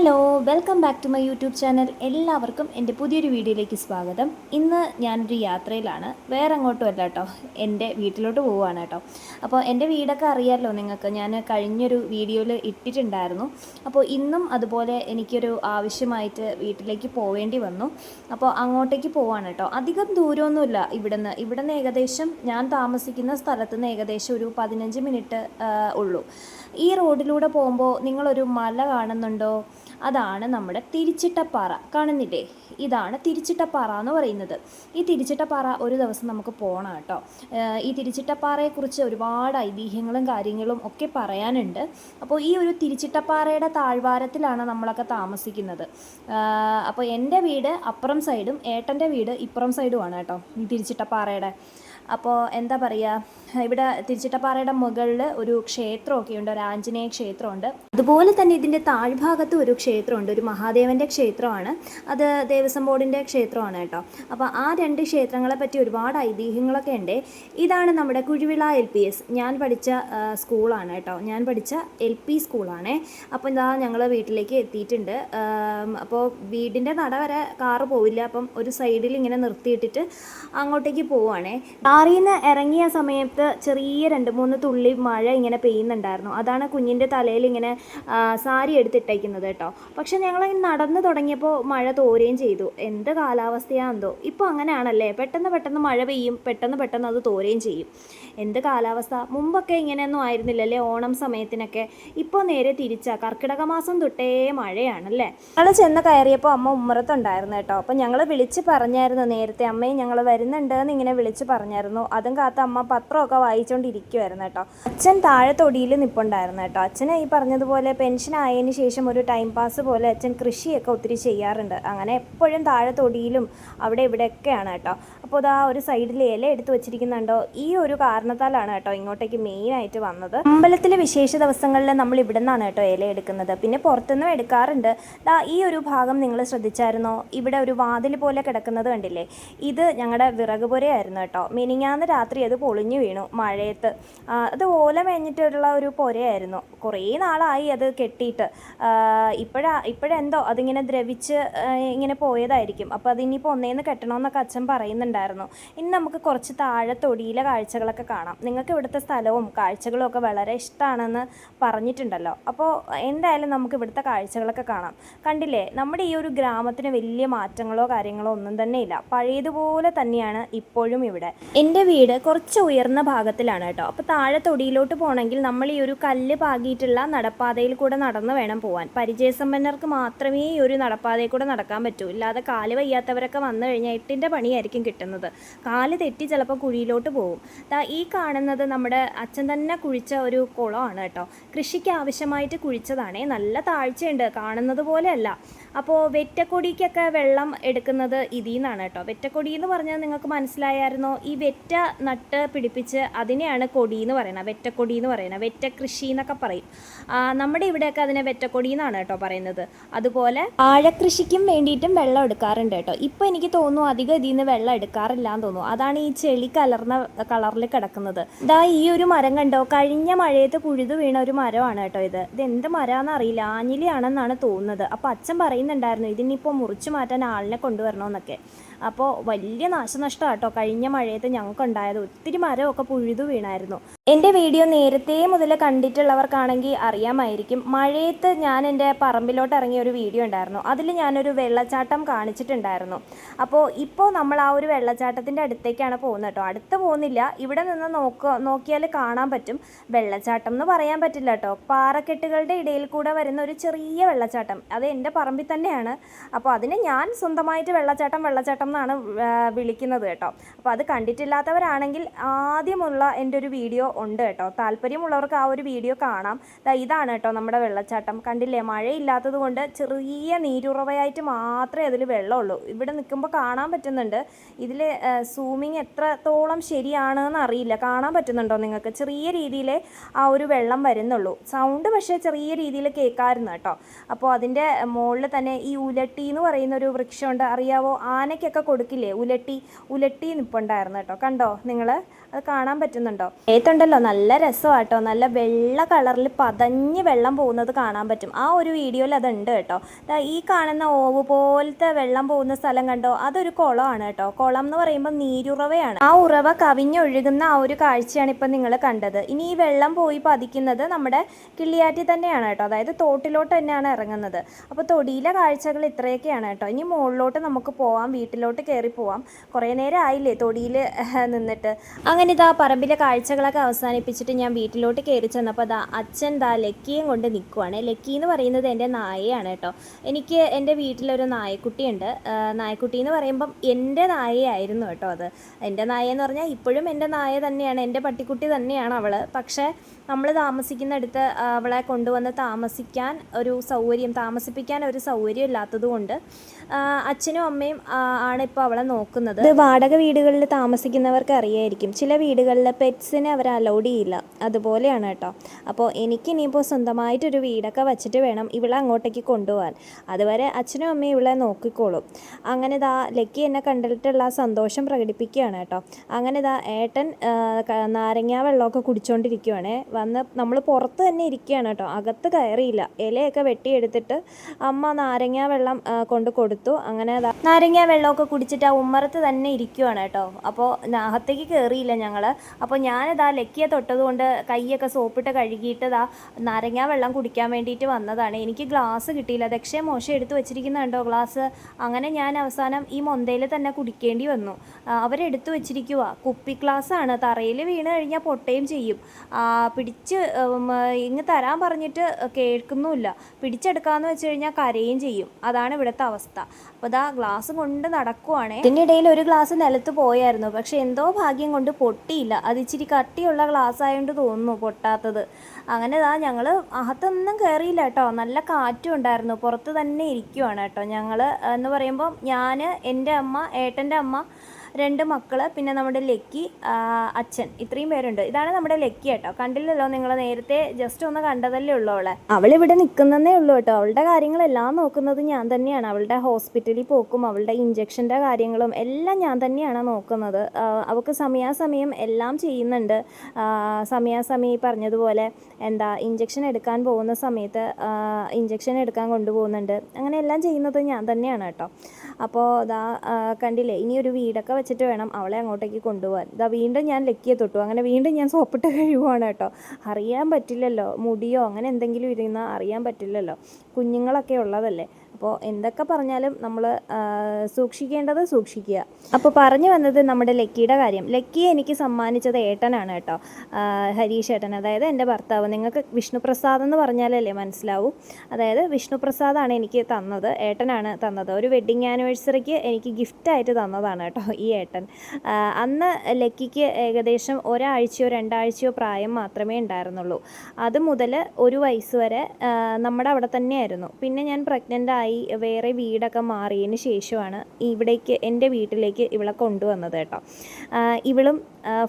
Hello welcome back to my YouTube channel എല്ലാവർക്കും എന്റെ പുതിയൊരു വീഡിയോയിലേക്ക് സ്വാഗതം. ഇന്ന് ഞാനൊരു യാത്രയിലാണ്. വേറെ അങ്ങോട്ടും അല്ല കേട്ടോ എന്റെ വീട്ടിലോട്ട് പോവുകയാണ് കേട്ടോ അപ്പോൾ എന്റെ വീടൊക്കെ അറിയാമല്ലോ നിങ്ങൾക്ക്. ഞാൻ കഴിഞ്ഞൊരു വീഡിയോയിൽ ഇട്ടിട്ടുണ്ടായിരുന്നു. അപ്പോൾ ഇന്നും അതുപോലെ എനിക്കൊരു ആവശ്യമായിട്ട് വീട്ടിലേക്ക് പോവേണ്ടി വന്നു. അപ്പോൾ അങ്ങോട്ടേക്ക് പോവാണ് കേട്ടോ അധികം ദൂരമൊന്നുമില്ല ഇവിടുന്ന്. ഇവിടുന്ന് ഏകദേശം ഞാൻ താമസിക്കുന്ന സ്ഥലത്ത് നിന്ന് ഏകദേശം ഒരു പതിനഞ്ച് മിനിറ്റ് ഉള്ളൂ. ഈ റോഡിലൂടെ പോകുമ്പോൾ നിങ്ങളൊരു മല കാണുന്നുണ്ടോ? അതാണ് നമ്മുടെ തിരിച്ചിട്ടപ്പാറ. കാണുന്നില്ലേ? ഇതാണ് തിരിച്ചിട്ടപ്പാറ എന്ന് പറയുന്നത്. ഈ തിരിച്ചിട്ടപ്പാറ ഒരു ദിവസം നമുക്ക് പോകണം കേട്ടോ. ഈ തിരിച്ചിട്ടപ്പാറയെക്കുറിച്ച് ഒരുപാട് ഐതിഹ്യങ്ങളും കാര്യങ്ങളും ഒക്കെ പറയാനുണ്ട്. അപ്പോൾ ഈ ഒരു തിരിച്ചിട്ടപ്പാറയുടെ താഴ്വാരത്തിലാണ് നമ്മളൊക്കെ താമസിക്കുന്നത്. അപ്പോൾ എന്റെ വീട് അപ്പുറം സൈഡും ഏട്ടന്റെ വീട് ഇപ്പുറം സൈഡുമാണ് കേട്ടോ ഈ തിരിച്ചിട്ടപ്പാറയുടെ. അപ്പോൾ എന്താ പറയുക ഇവിടെ തിരുച്ചിട്ടപ്പാറയുടെ മുകളിൽ ഒരു ക്ഷേത്രമൊക്കെ ഉണ്ട് ഒരു ആഞ്ജനേയ ക്ഷേത്രമുണ്ട്. അതുപോലെ തന്നെ ഇതിന്റെ താഴ്ഭാഗത്ത് ഒരു ക്ഷേത്രമുണ്ട് ഒരു മഹാദേവന്റെ ക്ഷേത്രമാണ്. അത് ദേവസ്വം ബോർഡിന്റെ ക്ഷേത്രമാണ് കേട്ടോ. അപ്പോൾ ആ രണ്ട് ക്ഷേത്രങ്ങളെ പറ്റി ഒരുപാട് ഐതിഹ്യങ്ങളൊക്കെ ഉണ്ട്. ഇതാണ് നമ്മുടെ കുഴിവിള എൽ പി എസ്. ഞാൻ പഠിച്ച സ്കൂളാണ് കേട്ടോ. ഞാൻ പഠിച്ച എൽ പി സ്കൂളാണേ. അപ്പോൾ ഇതാ ഞങ്ങൾ വീട്ടിലേക്ക് എത്തിയിട്ടുണ്ട്. അപ്പോൾ വീടിന്റെ നട വരെ കാറ് പോവില്ല. അപ്പം ഒരു സൈഡിൽ ഇങ്ങനെ നിർത്തിയിട്ടിട്ട് അങ്ങോട്ടേക്ക് പോവുകയാണേ കാറിൽ നിന്ന് ഇറങ്ങിയ സമയത്ത് ചെറിയ രണ്ട് മൂന്ന് തുള്ളി മഴ ഇങ്ങനെ പെയ്യുന്നുണ്ടായിരുന്നു. അതാണ് കുഞ്ഞിന്റെ തലയിൽ ഇങ്ങനെ സാരി എടുത്തിട്ടേക്കുന്നത് കേട്ടോ. പക്ഷെ ഞങ്ങൾ നടന്നു തുടങ്ങിയപ്പോൾ മഴ തോരുകയും ചെയ്തു. എന്ത് കാലാവസ്ഥയാണെന്തോ ഇപ്പോൾ അങ്ങനെയാണല്ലേ. പെട്ടെന്ന് പെട്ടെന്ന് മഴ പെയ്യും. പെട്ടെന്ന് പെട്ടെന്ന് അത് തോരുകയും ചെയ്യും. എന്ത് കാലാവസ്ഥ. മുമ്പൊക്കെ ഇങ്ങനെയൊന്നും ആയിരുന്നില്ലല്ലേ ഓണം സമയത്തിനൊക്കെ. ഇപ്പോൾ നേരെ തിരിച്ചാ. കർക്കിടക മാസം തൊട്ടേ മഴയാണല്ലേ. ഞങ്ങൾ ചെന്ന് കയറിയപ്പോൾ അമ്മ ഉമ്മറത്തുണ്ടായിരുന്നു കേട്ടോ. അപ്പോൾ ഞങ്ങൾ വിളിച്ച് പറഞ്ഞായിരുന്നു നേരത്തെ അമ്മയും ഞങ്ങൾ വരുന്നുണ്ടെന്ന് ഇങ്ങനെ വിളിച്ച് പറഞ്ഞായിരുന്നു. അതും കാത്ത് അമ്മ പത്രമൊക്കെ വായിച്ചുകൊണ്ടിരിക്കുമായിരുന്നു കേട്ടോ. അച്ഛൻ താഴെ തൊടിയിൽ നിൽപ്പുണ്ടായിരുന്നു കേട്ടോ. അച്ഛന് ഈ പറഞ്ഞതുപോലെ പെൻഷൻ ആയതിന് ശേഷം ഒരു ടൈം പാസ് പോലെ അച്ഛൻ കൃഷിയൊക്കെ ഒത്തിരി ചെയ്യാറുണ്ട്. അങ്ങനെ എപ്പോഴും താഴെ തൊടിയിലും അവിടെ ഇവിടെയൊക്കെയാണ് കേട്ടോ. അപ്പോൾ ഇതാ ഒരു സൈഡിൽ ഇല എടുത്ത് വെച്ചിരിക്കുന്നുണ്ടോ? ഈ ഒരു കാരണത്താലാണ് കേട്ടോ ഇങ്ങോട്ടേക്ക് മെയിനായിട്ട് വന്നത്. അമ്പലത്തിലെ വിശേഷ ദിവസങ്ങളിൽ നമ്മൾ ഇവിടെ നിന്നാണ് കേട്ടോ ഇല എടുക്കുന്നത്. പിന്നെ പുറത്തുനിന്നും എടുക്കാറുണ്ട്. ദാ ഈ ഒരു ഭാഗം നിങ്ങൾ ശ്രദ്ധിച്ചായിരുന്നോ? ഇവിടെ ഒരു വാതിൽ പോലെ കിടക്കുന്നത് കണ്ടില്ലേ? ഇത് ഞങ്ങളുടെ വിറക് പുരയായിരുന്നു കേട്ടോ. മിനിങ്ങാന്ന് രാത്രി അത് പൊളിഞ്ഞു വീണു മഴയത്ത്. അത് ഓല മേഞ്ഞിട്ടുള്ള ഒരു പുരയായിരുന്നു. കുറേ നാളായി അത് കെട്ടിയിട്ട്. ഇപ്പോഴാ ഇപ്പോഴെന്തോ അതിങ്ങനെ ദ്രവിച്ച് ഇങ്ങനെ പോയതായിരിക്കും. അപ്പോൾ അതിനിപ്പോൾ ഒന്നേന്ന് കെട്ടണമെന്നൊക്കെ അച്ഛൻ പറയുന്നുണ്ടായിരുന്നു. ഇനി നമുക്ക് കുറച്ച് താഴെ തൊടിയിലെ കാഴ്ചകളൊക്കെ കാണാം. നിങ്ങൾക്ക് ഇവിടുത്തെ സ്ഥലവും കാഴ്ചകളും ഒക്കെ വളരെ ഇഷ്ടമാണെന്ന് പറഞ്ഞിട്ടുണ്ടല്ലോ. അപ്പോൾ എന്തായാലും നമുക്ക് ഇവിടുത്തെ കാഴ്ചകളൊക്കെ കാണാം. കണ്ടില്ലേ നമ്മുടെ ഈ ഒരു ഗ്രാമത്തിന് വലിയ മാറ്റങ്ങളോ കാര്യങ്ങളോ ഒന്നും തന്നെ ഇല്ല പഴയതുപോലെ തന്നെയാണ് ഇപ്പോഴും ഇവിടെ. എന്റെ വീട് കുറച്ച് ഉയർന്ന ഭാഗത്തിലാണ് കേട്ടോ. അപ്പോൾ താഴെ തൊടിയിലോട്ട് പോകണമെങ്കിൽ നമ്മൾ ഈ ഒരു കല്ല് പാകിയിട്ടുള്ള നടപ്പാതയിൽ കൂടെ നടന്ന് വേണം പോകാൻ പരിചയസമ്പന്നർക്ക് മാത്രമേ ഈ ഒരു നടപ്പാതയിൽ കൂടെ നടക്കാൻ പറ്റൂ. ഇല്ലാതെ കാൽ വയ്യാത്തവരൊക്കെ വന്നു കഴിഞ്ഞാൽ എട്ടിന്റെ പണിയായിരിക്കും കിട്ടുന്നത്. കാൽ തെറ്റി ചിലപ്പോൾ കുഴിയിലോട്ട് പോകും. ഈ കാണുന്നത് നമ്മുടെ അച്ഛൻ തന്നെ കുഴിച്ച ഒരു കുളമാണ് കേട്ടോ. കൃഷിക്ക് ആവശ്യമായിട്ട് കുഴിച്ചതാണേ. നല്ല താഴ്ചയുണ്ട്. കാണുന്നത് പോലെയല്ല. അപ്പോൾ വെറ്റക്കൊടിക്കൊക്കെ വെള്ളം എടുക്കുന്നത് ഇതിൽ നിന്നാണ് കേട്ടോ. വെറ്റക്കൊടി എന്ന് പറഞ്ഞാൽ നിങ്ങൾക്ക് മനസ്സിലായായിരുന്നോ? ഈ വെറ്റ നട്ട് പിടിപ്പിച്ച് അതിനെയാണ് കൊടി എന്ന് പറയുന്നത്. വെറ്റക്കൊടി എന്ന് പറയുന്നത്. വെറ്റ കൃഷി എന്നൊക്കെ പറയും. നമ്മുടെ ഇവിടെയൊക്കെ അതിനെ വെറ്റക്കൊടി എന്നാണ് കേട്ടോ പറയുന്നത്. അതുപോലെ ആഴക്കൃഷിക്കും വേണ്ടിയിട്ടും വെള്ളം എടുക്കാറുണ്ട് കേട്ടോ. ഇപ്പോൾ എനിക്ക് തോന്നുന്നു അധികം ഇതിൽ നിന്ന് വെള്ളം എടുക്കാറില്ല എന്ന് തോന്നുന്നു. അതാണ് ഈ ചെളി കലർന്ന കളറിൽ കിടക്കുന്നത്. ഇതാ ഈ ഒരു മരം കണ്ടോ? കഴിഞ്ഞ മഴയത്ത് പുഴുതു വീണ ഒരു മരമാണ് കേട്ടോ ഇത്. ഇത് എന്ത് മരമാണെന്ന് അറിയില്ല. ആഞ്ഞിലിയാണെന്നാണ് തോന്നുന്നത്. അപ്പോൾ അച്ഛൻ പറയുന്നുണ്ടായിരുന്നു ഇതിനിപ്പോൾ മുറിച്ചു മാറ്റാൻ ആളിനെ കൊണ്ടുവരണമെന്നൊക്കെ. അപ്പോൾ വലിയ നാശനഷ്ടം കേട്ടോ കഴിഞ്ഞ മഴയത്ത് ഞങ്ങൾക്ക് ഉണ്ടായത് ഒത്തിരി മരമൊക്കെ പുഴുതു വീണായിരുന്നു. എന്റെ വീഡിയോ നേരത്തെ മുതൽ കണ്ടിട്ടുള്ളവർക്കാണെങ്കിൽ അറിയാമായിരിക്കും. മഴയത്ത് ഞാൻ എന്റെ പറമ്പിലോട്ട് ഇറങ്ങിയ ഒരു വീഡിയോ ഉണ്ടായിരുന്നു. അതിൽ ഞാനൊരു വെള്ളച്ചാട്ടം കാണിച്ചിട്ടുണ്ടായിരുന്നു. അപ്പോൾ ഇപ്പോൾ നമ്മൾ ആ ഒരു വെള്ളച്ചാട്ടത്തിന്റെ അടുത്തേക്കാണ് പോകുന്നത് കേട്ടോ. അടുത്ത് പോകുന്നില്ല. ഇവിടെ നിന്ന് നോക്ക നോക്കിയാൽ കാണാൻ പറ്റും. വെള്ളച്ചാട്ടം എന്ന് പറയാൻ പറ്റില്ല കേട്ടോ. പാറക്കെട്ടുകളുടെ ഇടയിൽ കൂടെ വരുന്ന ഒരു ചെറിയ വെള്ളച്ചാട്ടം. അത് എന്റെ പറമ്പിൽ തന്നെയാണ്. അപ്പോൾ അതിന് ഞാൻ സ്വന്തമായിട്ട് വെള്ളച്ചാട്ടം വെള്ളച്ചാട്ടം എന്നാണ് വിളിക്കുന്നത് കേട്ടോ. അപ്പോൾ അത് കണ്ടിട്ടില്ലാത്തവരാണെങ്കിൽ ആദ്യമുള്ള എന്റെ ഒരു വീഡിയോ ഉണ്ട് കേട്ടോ. താല്പര്യമുള്ളവർക്ക് ആ ഒരു വീഡിയോ കാണാം. ഇതാണ് കേട്ടോ നമ്മുടെ വെള്ളച്ചാട്ടം. കണ്ടില്ലേ? മഴയില്ലാത്തത് കൊണ്ട് ചെറിയ നീരുറവയായിട്ട് മാത്രമേ അതിൽ വെള്ളമുള്ളൂ. ഇവിടെ നിൽക്കുമ്പോൾ കാണാൻ പറ്റുന്നുണ്ട്. ഇതിൽ സൂമിങ് എത്രത്തോളം ശരിയാണെന്ന് അറിയില്ല. കാണാൻ പറ്റുന്നുണ്ടോ നിങ്ങൾക്ക്? ചെറിയ രീതിയിലെ ആ ഒരു വെള്ളം വരുന്നുള്ളൂ. സൗണ്ട് പക്ഷേ ചെറിയ രീതിയിൽ കേൾക്കാമായിരുന്നു കേട്ടോ. അപ്പോൾ അതിന്റെ മുകളിൽ തന്നെ ഈ ഉലട്ടി എന്ന് പറയുന്ന ഒരു വൃക്ഷമുണ്ട്. അറിയാവോ? ആനയ്ക്കൊക്കെ കൊടുക്കില്ലേ? ഉലട്ടി ഉലട്ടി നിൽപ്പുണ്ടായിരുന്നു കേട്ടോ. കണ്ടോ? നിങ്ങൾ അത് കാണാൻ പറ്റുന്നുണ്ടോ? ഏത്തുണ്ടല്ലോ നല്ല രസമാട്ടോ നല്ല വെള്ള കളറിൽ പതഞ്ഞ് വെള്ളം പോകുന്നത് കാണാൻ പറ്റും. ആ ഒരു വീഡിയോയിൽ അതുണ്ട് കേട്ടോ. ഈ കാണുന്ന ഓവ് പോലത്തെ വെള്ളം പോകുന്ന സ്ഥലം കണ്ടോ? അതൊരു കുളമാണ് കേട്ടോ. കുളം എന്ന് പറയുമ്പോൾ നീരുറവയാണ്. ആ ഉറവ കവിഞ്ഞൊഴുകുന്ന ആ ഒരു കാഴ്ചയാണ് ഇപ്പം നിങ്ങൾ കണ്ടത്. ഇനി ഈ വെള്ളം പോയി പതിക്കുന്നത് നമ്മുടെ കിള്ളിയാറ്റി തന്നെയാണ് കേട്ടോ. അതായത് തോട്ടിലോട്ട് തന്നെയാണ് ഇറങ്ങുന്നത്. അപ്പോൾ തൊടിയിലെ കാഴ്ചകൾ ഇത്രയൊക്കെയാണ് കേട്ടോ. ഇനി മുകളിലോട്ട് നമുക്ക് പോവാം വീട്ടിലോട്ട് കയറി പോവാം. കുറേ നേരം ആയില്ലേ തൊടിയിൽ നിന്നിട്ട്. അങ്ങനെ ഇതാ പറമ്പിലെ കാഴ്ചകളൊക്കെ അവസാനിപ്പിച്ചിട്ട് ഞാൻ വീട്ടിലോട്ട് കയറി ചെന്നപ്പോൾ അതാ അച്ഛൻ ദാ ലക്കിയും കൊണ്ട് നിൽക്കുവാണ് ലക്കി എന്ന് പറയുന്നത് എന്റെ നായയാണ് കേട്ടോ. എനിക്ക് എന്റെ വീട്ടിലൊരു നായക്കുട്ടിയുണ്ട്. നായക്കുട്ടി എന്ന് പറയുമ്പം എന്റെ നായയായിരുന്നു കേട്ടോ അത്. എന്റെ നായ എന്ന് പറഞ്ഞാൽ ഇപ്പോഴും എന്റെ നായ തന്നെയാണ്. എന്റെ പട്ടിക്കുട്ടി തന്നെയാണ് അവൾ പക്ഷേ നമ്മൾ താമസിക്കുന്നിടത്ത് അവളെ കൊണ്ടുവന്ന് താമസിക്കാൻ ഒരു സൗകര്യം താമസിപ്പിക്കാൻ ഒരു സൗകര്യം ഇല്ലാത്തത് കൊണ്ട് അച്ഛനും അമ്മയും ആണ് ഇപ്പോൾ അവളെ നോക്കുന്നത്. വാടക വീടുകളിൽ താമസിക്കുന്നവർക്ക് അറിയായിരിക്കും. ചില വീടുകളിൽ പെറ്റ്സിനെ അവർ അലൗഡ് ചെയ്യില്ല. അതുപോലെയാണ് കേട്ടോ. അപ്പോൾ എനിക്ക് ഇനിയിപ്പോൾ സ്വന്തമായിട്ടൊരു വീടൊക്കെ വെച്ചിട്ട് വേണം ഇവളെ അങ്ങോട്ടേക്ക് കൊണ്ടുപോകാൻ. അതുവരെ അച്ഛനും അമ്മയും ഇവളെ നോക്കിക്കോളും. അങ്ങനെ ഇതാ ലക്കി എന്നെ കണ്ടിട്ടുള്ള സന്തോഷം പ്രകടിപ്പിക്കുകയാണ് കേട്ടോ. അങ്ങനെ ഇതാ ഏട്ടൻ നാരങ്ങ വെള്ളമൊക്കെ കുടിച്ചുകൊണ്ടിരിക്കുവാണേ വന്ന് നമ്മൾ പുറത്ത് തന്നെ ഇരിക്കുകയാണ് കേട്ടോ. അകത്ത് കയറിയില്ല. ഇലയൊക്കെ വെട്ടിയെടുത്തിട്ട് അമ്മ നാരങ്ങ വെള്ളം കൊണ്ട് കൊടുത്തു. അങ്ങനെ നാരങ്ങ വെള്ളമൊക്കെ കുടിച്ചിട്ട് ആ ഉമ്മറത്ത് തന്നെ ഇരിക്കുവാണ് കേട്ടോ. അപ്പോൾ അകത്തേക്ക് കയറിയില്ല ഞങ്ങൾ അപ്പോൾ ഞാനിതാ ലക്കിയെ തൊട്ടതുകൊണ്ട് കൈയൊക്കെ സോപ്പിട്ട് കഴുകിയിട്ട് ഇതാ നാരങ്ങാ വെള്ളം കുടിക്കാൻ വേണ്ടിയിട്ട് വന്നതാണ്. എനിക്ക് ഗ്ലാസ് കിട്ടിയില്ല. ദക്ഷേ മോശം എടുത്തു വെച്ചിരിക്കുന്നുണ്ടോ ഗ്ലാസ്? അങ്ങനെ ഞാൻ അവസാനം ഈ മൊന്തയിൽ തന്നെ കുടിക്കേണ്ടി വന്നു. അവരെടുത്തു വെച്ചിരിക്കുക കുപ്പി ഗ്ലാസ്സാണ്. തറയിൽ വീണ് കഴിഞ്ഞാൽ പൊട്ടുകയും ചെയ്യും. പിടിച്ച് ഇങ്ങ് തരാൻ പറഞ്ഞിട്ട് കേൾക്കുന്നുമില്ല. പിടിച്ചെടുക്കാന്ന് വെച്ച് കഴിഞ്ഞാൽ കരയും ചെയ്യും. അതാണ് ഇവിടുത്തെ അവസ്ഥ. അപ്പോൾ ഇതാ ഗ്ലാസ് കൊണ്ട് നടക്കുവാണേ. ഇതിനിടയിൽ ഒരു ഗ്ലാസ് നിലത്ത് പോയായിരുന്നു. പക്ഷെ എന്തോ ഭാഗ്യം കൊണ്ട് പൊട്ടിയില്ല. അത് ഇച്ചിരി കട്ടിയുള്ള ഗ്ലാസ് ആയതുകൊണ്ട് തോന്നുന്നു പൊട്ടാത്തത്. അങ്ങനെ ഇതാ ഞങ്ങൾ അകത്തൊന്നും കയറിയില്ല കേട്ടോ. നല്ല കാറ്റും ഉണ്ടായിരുന്നു. പുറത്ത് തന്നെ ഇരിക്കുവാണ് കേട്ടോ ഞങ്ങൾ എന്ന് പറയുമ്പം ഞാൻ എന്റെ അമ്മ ഏട്ടന്റെ അമ്മ രണ്ട് മക്കൾ പിന്നെ നമ്മുടെ ലക്കി അച്ഛൻ. ഇത്രയും പേരുണ്ട്. ഇതാണ് നമ്മുടെ ലക്കി കേട്ടോ. കണ്ടില്ലല്ലോ നിങ്ങൾ നേരത്തെ ജസ്റ്റ് ഒന്ന് കണ്ടതല്ലേ ഉള്ളൂ അവളെ. അവൾ ഇവിടെ നിൽക്കുന്നതേ ഉള്ളൂ കേട്ടോ. അവളുടെ കാര്യങ്ങളെല്ലാം നോക്കുന്നത് ഞാൻ തന്നെയാണ്. അവളുടെ ഹോസ്പിറ്റലിൽ പോക്കും അവളുടെ ഇഞ്ചക്ഷന്റെ കാര്യങ്ങളും എല്ലാം ഞാൻ തന്നെയാണ് നോക്കുന്നത്. അവൾക്ക് സമയാസമയം എല്ലാം ചെയ്യുന്നുണ്ട്. സമയാസമയം ഈ പറഞ്ഞതുപോലെ എന്താ ഇഞ്ചക്ഷൻ എടുക്കാൻ പോകുന്ന സമയത്ത് ഇഞ്ചക്ഷൻ എടുക്കാൻ കൊണ്ടുപോകുന്നുണ്ട്. അങ്ങനെ എല്ലാം ചെയ്യുന്നത് ഞാൻ തന്നെയാണ് കേട്ടോ. അപ്പോൾ ഇതാ കണ്ടില്ലേ ഇനി ഒരു വീടൊക്കെ വെച്ചിട്ട് വേണം അവളെ അങ്ങോട്ടേക്ക് കൊണ്ടുപോകാൻ. ഇതാ വീണ്ടും ഞാൻ ലക്കിയെ തൊട്ടു. അങ്ങനെ വീണ്ടും ഞാൻ സോപ്പിട്ട് കഴിയുവാണ് കേട്ടോ. അറിയാൻ പറ്റില്ലല്ലോ മുടിയോ അങ്ങനെ എന്തെങ്കിലും ഇരുന്നാൽ അറിയാൻ പറ്റില്ലല്ലോ. കുഞ്ഞുങ്ങളൊക്കെ ഉള്ളതല്ലേ. അപ്പോൾ എന്തൊക്കെ പറഞ്ഞാലും നമ്മൾ സൂക്ഷിക്കേണ്ടത് സൂക്ഷിക്കുക. അപ്പോൾ പറഞ്ഞു വന്നത് നമ്മുടെ ലക്കിയുടെ കാര്യം. ലക്കി എനിക്ക് സമ്മാനിച്ചത് ഏട്ടനാണ് കേട്ടോ. ഹരീഷ് ഏട്ടൻ. അതായത് എന്റെ ഭർത്താവ്. നിങ്ങൾക്ക് വിഷ്ണുപ്രസാദ് എന്ന് പറഞ്ഞാലല്ലേ മനസ്സിലാവും. അതായത് വിഷ്ണുപ്രസാദാണ് എനിക്ക് തന്നത് ഏട്ടനാണ് തന്നത്. ഒരു വെഡ്ഡിങ് ആനിവേഴ്സറിക്ക് എനിക്ക് ഗിഫ്റ്റായിട്ട് തന്നതാണ് കേട്ടോ ഈ ഏട്ടൻ. അന്ന് ലക്കിക്ക് ഏകദേശം ഒരാഴ്ചയോ രണ്ടാഴ്ചയോ പ്രായം മാത്രമേ ഉണ്ടായിരുന്നുള്ളൂ. അത് മുതൽ ഒരു വയസ്സ് വരെ നമ്മുടെ അവിടെ തന്നെയായിരുന്നു. പിന്നെ ഞാൻ പ്രഗ്നന്റ് ആയി വേറെ വീടൊക്കെ മാറിയതിന് ശേഷമാണ് ഇവിടേക്ക് എന്റെ വീട്ടിലേക്ക് ഇവളെ കൊണ്ടുവന്നത് കേട്ടോ. ഇവളും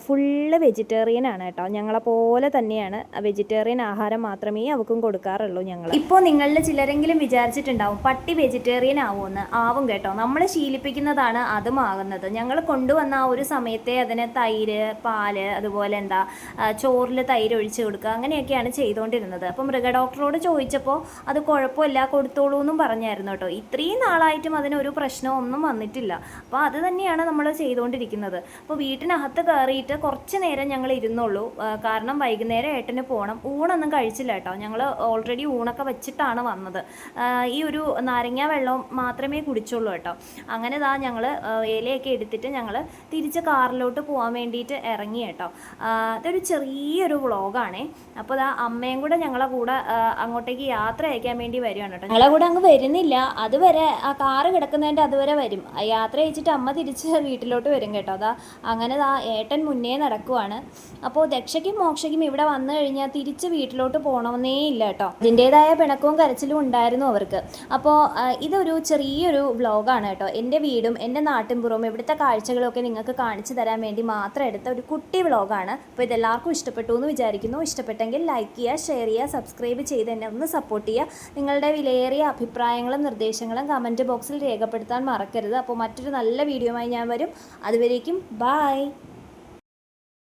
ഫുള്ള് വെജിറ്റേറിയൻ ആണ് കേട്ടോ. ഞങ്ങളെ പോലെ തന്നെയാണ്. വെജിറ്റേറിയൻ ആഹാരം മാത്രമേ അവൾക്കും കൊടുക്കാറുള്ളൂ ഞങ്ങൾ ഇപ്പോൾ നിങ്ങളിൽ ചിലരെങ്കിലും വിചാരിച്ചിട്ടുണ്ടാവും പട്ടി വെജിറ്റേറിയൻ ആവുമെന്ന് ആവും കേട്ടോ. നമ്മൾ ശീലിപ്പിക്കുന്നതാണ് അതുമാകുന്നത്. ഞങ്ങൾ കൊണ്ടുവന്ന ആ ഒരു സമയത്തെ അതിന് തൈര് പാൽ അതുപോലെ എന്താ ചോറിൽ തൈര് ഒഴിച്ച് കൊടുക്കുക അങ്ങനെയൊക്കെയാണ് ചെയ്തുകൊണ്ടിരുന്നത് അപ്പോൾ മൃഗഡോക്ടറോട് ചോദിച്ചപ്പോൾ അത് കുഴപ്പമില്ല കൊടുത്തോളൂ എന്നും പറഞ്ഞായിരുന്നു കേട്ടോ. ഇത്രയും നാളായിട്ടും അതിനൊരു പ്രശ്നവും വന്നിട്ടില്ല. അപ്പോൾ അത് തന്നെയാണ് നമ്മൾ ചെയ്തുകൊണ്ടിരിക്കുന്നത് അപ്പോൾ വീട്ടിനകത്ത് കയറിയിട്ട് കുറച്ച് നേരം ഞങ്ങൾ ഇരുന്നുള്ളൂ കാരണം വൈകുന്നേരം ഏട്ടന് പോകണം ഊണൊന്നും കഴിച്ചില്ല കേട്ടോ. ഞങ്ങൾ ഓൾറെഡി ഊണൊക്കെ വെച്ചിട്ടാണ് വന്നത്. ഈ ഒരു നാരങ്ങ വെള്ളം മാത്രമേ കുടിച്ചുള്ളൂ കേട്ടോ. അങ്ങനെ ഇതാ ഞങ്ങൾ ഇലയൊക്കെ എടുത്തിട്ട് ഞങ്ങൾ തിരിച്ച് കാറിലോട്ട് പോകാൻ വേണ്ടിയിട്ട് ഇറങ്ങി കേട്ടോ. ആ, ഇതൊരു ചെറിയൊരു വ്ളോഗാണേ. അപ്പോൾ ഇതാ അമ്മയും കൂടെ ഞങ്ങളെ കൂടെ ആ, അങ്ങോട്ടേക്ക് യാത്ര അയക്കാൻ വേണ്ടി വരികയാണ് കേട്ടോ. ഞങ്ങളെ കൂടെ അങ്ങ് വരുന്നില്ല. അതുവരെ ആ കാറ് കിടക്കുന്നതിന്റെ അതുവരെ വരും. ആ യാത്ര അയച്ചിട്ട് അമ്മ തിരിച്ച് വീട്ടിലോട്ട് വരും കേട്ടോ. അതാ അങ്ങനെ ദാ ഏട്ടൻ മുന്നേ നടക്കുവാണ്. അപ്പോൾ ദക്ഷയ്ക്കും മോക്ഷയ്ക്കും ഇവിടെ വന്നു കഴിഞ്ഞാൽ തിരിച്ച് വീട്ടിലോട്ട് പോകണമെന്നേ ഇല്ല കേട്ടോ. അതിന്റേതായ പിണക്കവും കരച്ചിലും ഉണ്ടായിരുന്നു അവർക്ക്. അപ്പോൾ ഇതൊരു ചെറിയൊരു വ്ളോഗാണ് കേട്ടോ. എന്റെ വീടും എന്റെ നാട്ടിൻപുറവും ഇവിടുത്തെ കാഴ്ചകളൊക്കെ നിങ്ങൾക്ക് കാണിച്ചു തരാൻ വേണ്ടി മാത്രം എടുത്ത ഒരു കുട്ടി വ്ളോഗാണ്. അപ്പോൾ ഇതെല്ലാവർക്കും ഇഷ്ടപ്പെട്ടു എന്ന് വിചാരിക്കുന്നു. ഇഷ്ടപ്പെട്ടെങ്കിൽ ലൈക്ക് ചെയ്യുക ഷെയർ ചെയ്യുക സബ്സ്ക്രൈബ് ചെയ്ത് എന്നെ ഒന്ന് സപ്പോർട്ട് ചെയ്യുക. നിങ്ങളുടെ വിലയേറിയ അഭിപ്രായങ്ങളും നിർദ്ദേശങ്ങളും കമന്റ് ബോക്സിൽ രേഖപ്പെടുത്താൻ മറക്കരുത്. അപ്പോൾ മറ്റൊരു നല്ല വീഡിയോയുമായി ഞാൻ വരും. അതുവരേക്കും ബായ്